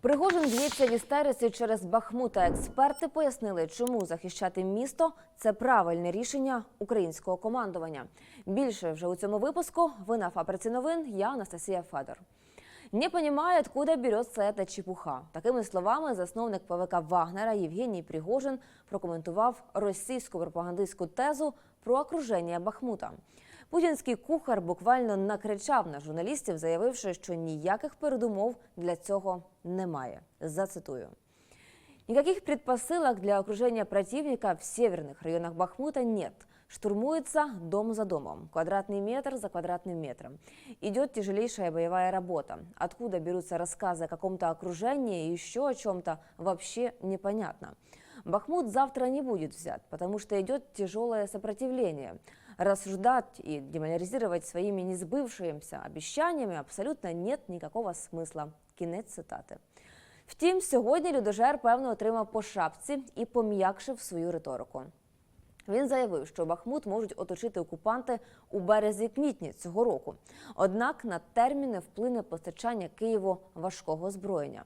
Пригожин б'ється в істериці через Бахмута. Експерти пояснили, чому захищати місто це правильне рішення українського командування. Більше вже у цьому випуску. Ви на фабриці новин. Я Анастасія Федор. Не понимаю, откуда берется эта чепуха. Такими словами засновник ПВК Вагнера Євгеній Пригожин прокоментував російську пропагандистську тезу про окруження Бахмута. Путінський кухар буквально накричав на журналістів, заявивши, що ніяких передумов для цього немає. Зацитую. Никаких предпосылок для окружения противника в северных районах Бахмута нет. Штурмуется дом за домом, квадратный метр за квадратным метром. Идет тяжелейшая боевая работа. Откуда берутся рассказы о каком-то окружении и еще о чем-то, вообще непонятно. Бахмут завтра не будет взят, потому что идет тяжелое сопротивление. Рассуждать и деморализировать своими несбывшимися обещаниями абсолютно нет никакого смысла. Кінець цитати. Втім, сьогодні людожер певно отримав по шапці і пом'якшив свою риторику. Він заявив, що Бахмут можуть оточити окупанти у березі-квітні цього року. Однак на терміни вплине постачання Києву важкого озброєння.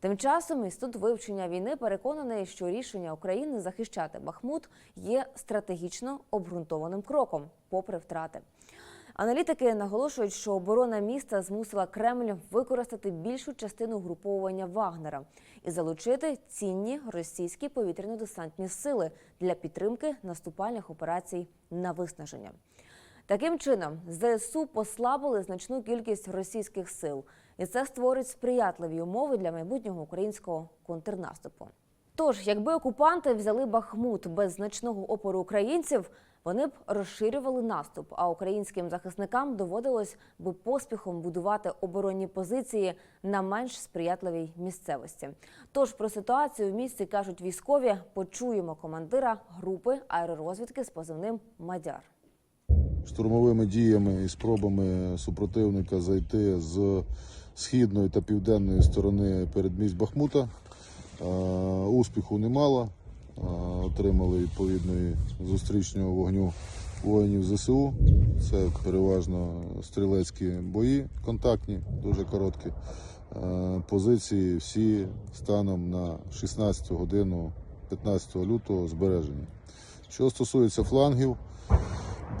Тим часом інститут вивчення війни переконаний, що рішення України захищати Бахмут є стратегічно обґрунтованим кроком, попри втрати. Аналітики наголошують, що оборона міста змусила Кремль використати більшу частину груповування Вагнера і залучити цінні російські повітряно-десантні сили для підтримки наступальних операцій на виснаження. Таким чином, ЗСУ послабили значну кількість російських сил, і це створить сприятливі умови для майбутнього українського контрнаступу. Тож, якби окупанти взяли Бахмут без значного опору українців, вони б розширювали наступ, а українським захисникам доводилось би поспіхом будувати оборонні позиції на менш сприятливій місцевості. Тож про ситуацію в місті кажуть військові. Почуємо командира групи аеророзвідки з позивним Мадяр. Штурмовими діями і спробами супротивника зайти з східної та південної сторони передмість Бахмута. Успіху немало. Отримали відповідної зустрічного вогню воїнів ЗСУ. Це переважно стрілецькі бої, контактні, дуже короткі. Позиції всі станом на 16 годину 15 лютого збережені. Що стосується флангів,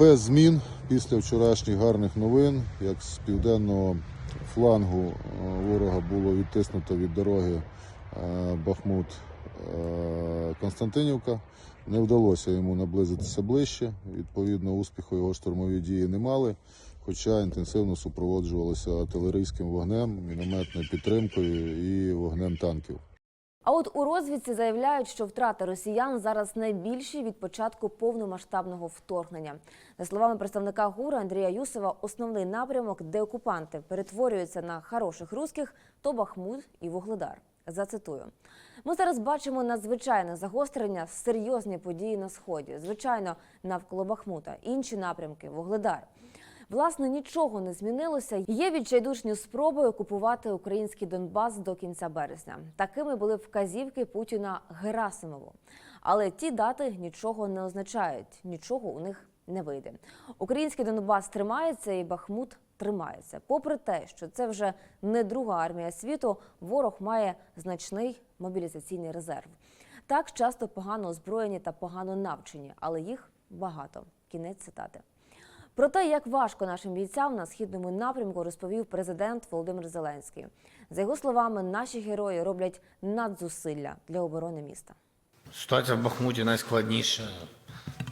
без змін після вчорашніх гарних новин, як з південного флангу е, ворога було відтиснуто від дороги е, Бахмут е, Константинівка. Не вдалося йому наблизитися ближче. Відповідно, успіху його штурмові дії не мали, хоча інтенсивно супроводжувалося артилерійським вогнем, мінометною підтримкою і вогнем танків. А от у розвідці заявляють, що втрати росіян зараз найбільші від початку повномасштабного вторгнення. За словами представника ГУР Андрія Юсова, основний напрямок, де окупанти перетворюються на хороших русських, то Бахмут і Вугледар. Зацитую. Ми зараз бачимо надзвичайне загострення, серйозні події на сході. Звичайно, навколо Бахмута, інші напрямки, Вугледар. Власне, нічого не змінилося. Є відчайдушні спроби окупувати український Донбас до кінця березня. Такими були вказівки Путіна Герасимову. Але ті дати нічого не означають, нічого у них не вийде. Український Донбас тримається і Бахмут тримається. Попри те, що це вже не друга армія світу, ворог має значний мобілізаційний резерв. Так часто погано озброєні та погано навчені, але їх багато. Кінець цитати. Про те, як важко нашим бійцям на східному напрямку, розповів президент Володимир Зеленський. За його словами, наші герої роблять надзусилля для оборони міста. Ситуація в Бахмуті найскладніша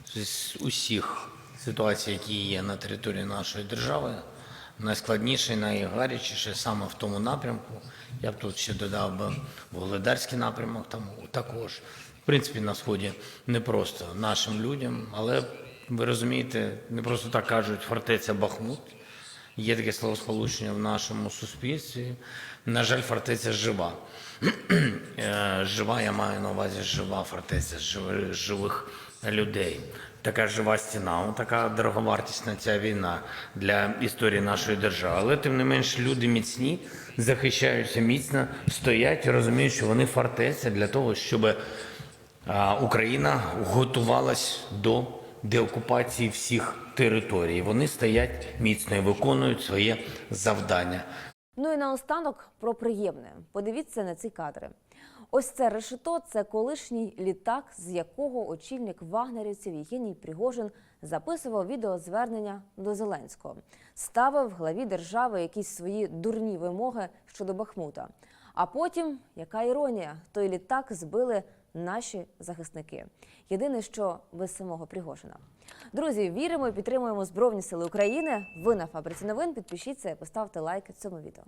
з усіх ситуацій, які є на території нашої держави. Найскладніше найгарячіше саме в тому напрямку. Я б тут ще додав би Вугледарський напрямок, там також. В принципі, на сході не просто нашим людям, але ви розумієте, не просто так кажуть фортеця Бахмут. Є таке словосполучення в нашому суспільстві. На жаль, фортеця жива. Е, Жива, я маю на увазі жива фортеця, живи- живих людей. Така жива стіна, така дороговартісна ця війна для історії нашої держави. Але тим не менш люди міцні, захищаються міцно, стоять і розуміють, що вони фортеця для того, щоб Україна готувалась до деокупації всіх територій. Вони стоять міцно і виконують своє завдання. Ну і наостанок про приємне. Подивіться на ці кадри. Ось це решето це колишній літак, з якого очільник вагнерівців Євгеній Пригожин записував відеозвернення до Зеленського, ставив главі держави якісь свої дурні вимоги щодо Бахмута. А потім, яка іронія, той літак збили наші захисники. Єдине, що без самого Пригожина. Друзі, віримо і підтримуємо Збройні Сили України. Ви на фабриці новин. Підпишіться і поставте лайк цьому відео.